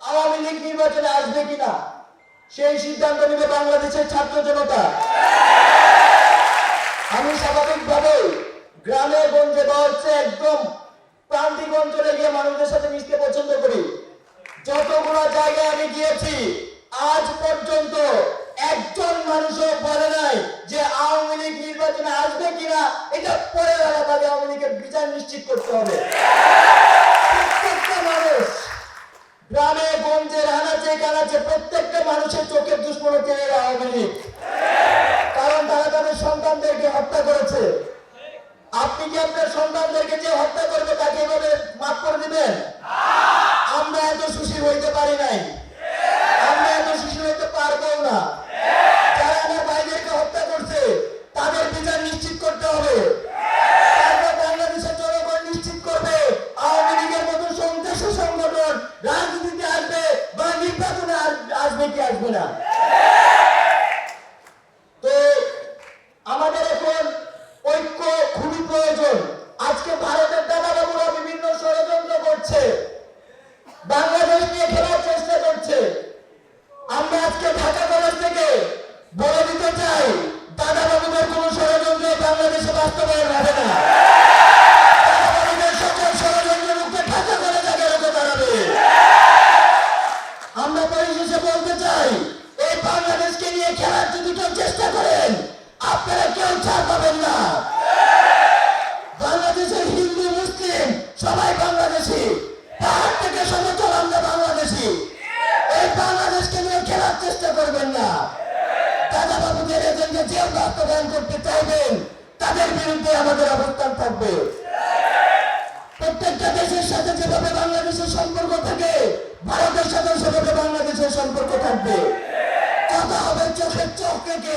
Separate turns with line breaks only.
আওয়ামী লীগ নির্বাচনে আসবে কিনা? সেই সিদ্ধান্ত নেবে বাংলাদেশের ছাত্র জনতা। আমি স্বাভাবিকভাবে গ্রামে, গঞ্জে বা হচ্ছে একদম প্রান্তিক অঞ্চলে গিয়ে মানুষদের সাথে মিশতে পছন্দ করি। যতগুলো জায়গায় আমি গিয়েছি, আজ পর্যন্ত একজন মানুষও বলে নাই যে আওয়ামী লীগ নির্বাচনে আসবে কিনা। এটা পরে এলাকায় আওয়ামী লীগের বিচার নিশ্চিত করতে হবে প্রত্যেকটা মানুষ গ্রামে গঞ্জে কানাচে প্রত্যেকটা মানুষের চোখের দুশ্মন হচ্ছে আওয়ামী লীগ। কারণ তারা তাদের সন্তানদেরকে হত্যা করেছে। আপনি কি আপনার সন্তানদেরকে যে হত্যা করবে তাকে এভাবে মাফ করে দিবেন? আমরা এত সুশীল হইতে পারি নাই। আমরা এত সুশীল হইতে পারব না। যারা আমার ভাইদেরকে হত্যা করছে, তাদের বিচার নিশ্চিত করতে হবে। আসবে কি আসবে না। আমরা বলতে চাই, এই বাংলাদেশকে নিয়ে খেলার যদি কেউ চেষ্টা করেন, আপনারা কেউ ছাড় পাবেন না। বাংলাদেশের হিন্দু, মুসলিম, সবাই বাংলাদেশি। পাহাড় থেকে আমরা বাংলাদেশি। এই বাংলাদেশকে নিয়ে খেলার চেষ্টা করবেন না। দাদা বাবুদের যে বাস্তবায়ন করতে চাইবেন, তাদের বিরুদ্ধে আমাদের অবস্থান থাকবে। প্রত্যেকটা দেশের সাথে যেভাবে বাংলাদেশের সম্পর্ক থাকে ভারতের সাথে সেভাবে বাংলাদেশের সম্পর্ক থাকবে। কথা হবে চোখের চোখ থেকে